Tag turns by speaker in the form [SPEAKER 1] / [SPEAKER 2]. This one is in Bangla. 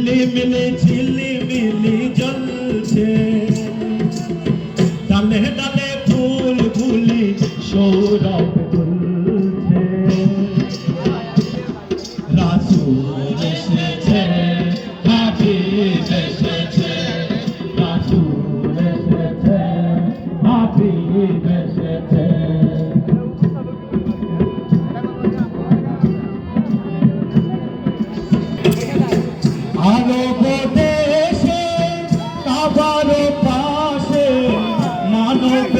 [SPEAKER 1] ঝিলিমিলি ঝিলিমিলি জ্বলছে। ডালে ডালে ফুল ফুলি সৌরভ তুলছে। রাসুল Lord.